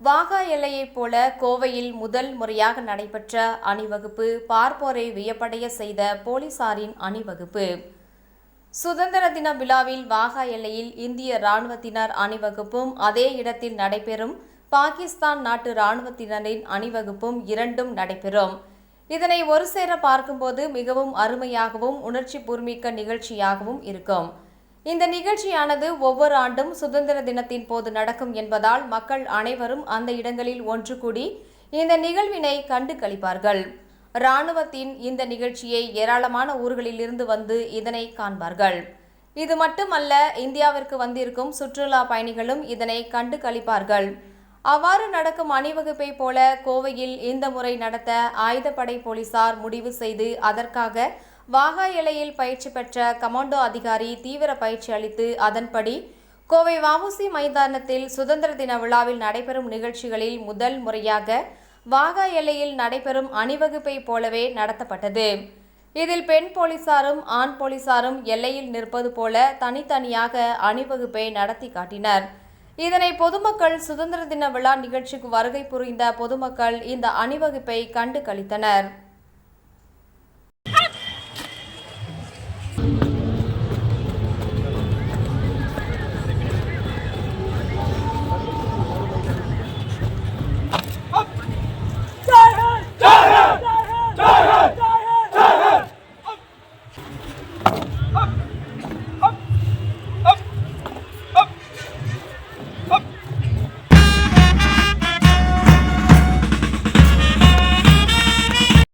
வாகா எல்லையைப் போல கோவையில் முதல் முறையாக நடைபெற்ற அணிவகுப்பு பார்ப்போரை வியப்படைய செய்த போலீசாரின் அணிவகுப்பு. சுதந்திர தின விழாவில் வாகா எல்லையில் இந்திய ராணுவத்தினர் அணிவகுப்பும் அதே இடத்தில் நடைபெறும் பாகிஸ்தான் நாட்டு ராணுவத்தினரின் அணிவகுப்பும் இரண்டும் நடைபெறும். இதனை ஒரு சேர பார்க்கும்போது மிகவும் அருமையாகவும் உணர்ச்சி பூர்மிக்க நிகழ்ச்சியாகவும் இருக்கும். இந்த நிகழ்ச்சியானது ஒவ்வொரு ஆண்டும் சுதந்திர தினத்தின் போது நடக்கும் என்பதால் மக்கள் அனைவரும் அந்த இடங்களில் ஒன்று கூடி இந்த நிகழ்வினை கண்டு களிப்பார்கள். இராணுவத்தின் இந்த நிகழ்ச்சியை ஏராளமான ஊர்களிலிருந்து வந்து இதனை காண்பார்கள். இது மட்டுமல்ல இந்தியாவிற்கு வந்திருக்கும் சுற்றுலா பயணிகளும் இதனை கண்டு களிப்பார்கள். அவ்வாறு நடக்கும் அணிவகுப்பை போல கோவையில் இந்த முறை நடத்த ஆயுதப்படை போலீசார் முடிவு செய்து அதற்காக வாகா எல்லையில் பயிற்சி பெற்ற கமாண்டோ அதிகாரி தீவிர பயிற்சி அளித்து அதன்படி கோவை வஉசி மைதானத்தில் சுதந்திர தின விழாவில் நடைபெறும் நிகழ்ச்சிகளில் முதல் முறையாக வாகா எல்லையில் நடைபெறும் அணிவகுப்பை போலவே நடத்தப்பட்டது. இதில் பெண் போலீசாரும் ஆண் போலீசாரும் எல்லையில் நிற்பது போல தனித்தனியாக அணிவகுப்பை நடத்தி காட்டினர். இதனை பொதுமக்கள் சுதந்திர தின விழா நிகழ்ச்சிக்கு வருகை புரிந்த பொதுமக்கள் இந்த அணிவகுப்பை கண்டு களித்தனர்.